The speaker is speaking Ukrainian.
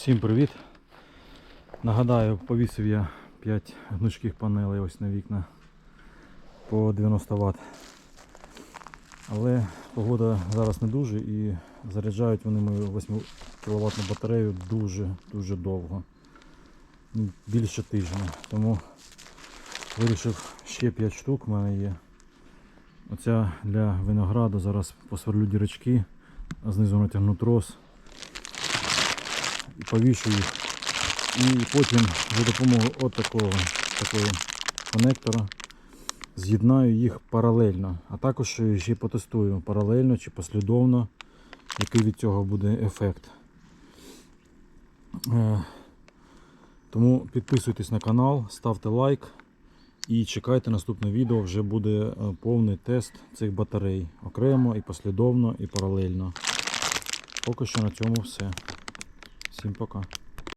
Всім привіт! Нагадаю, повісив я 5 гнучких панелей ось на вікна по 90 Вт. Але погода зараз не дуже і заряджають вони мою 8 кВт батарею дуже-дуже довго. Більше тижня. Тому вирішив ще 5 штук в мене є. Оця для винограду зараз посверлю дірочки, а знизу натягну трос і повішу їх. І потім за допомогою от такого, такого конектора з'єднаю їх паралельно. А також ще потестую паралельно чи послідовно, який від цього буде ефект. Е, Тому підписуйтесь на канал, ставте лайк і чекайте наступне відео. Вже буде е, повний тест цих батарей. Окремо і послідовно, і паралельно. Поки що на цьому все. Всім пока.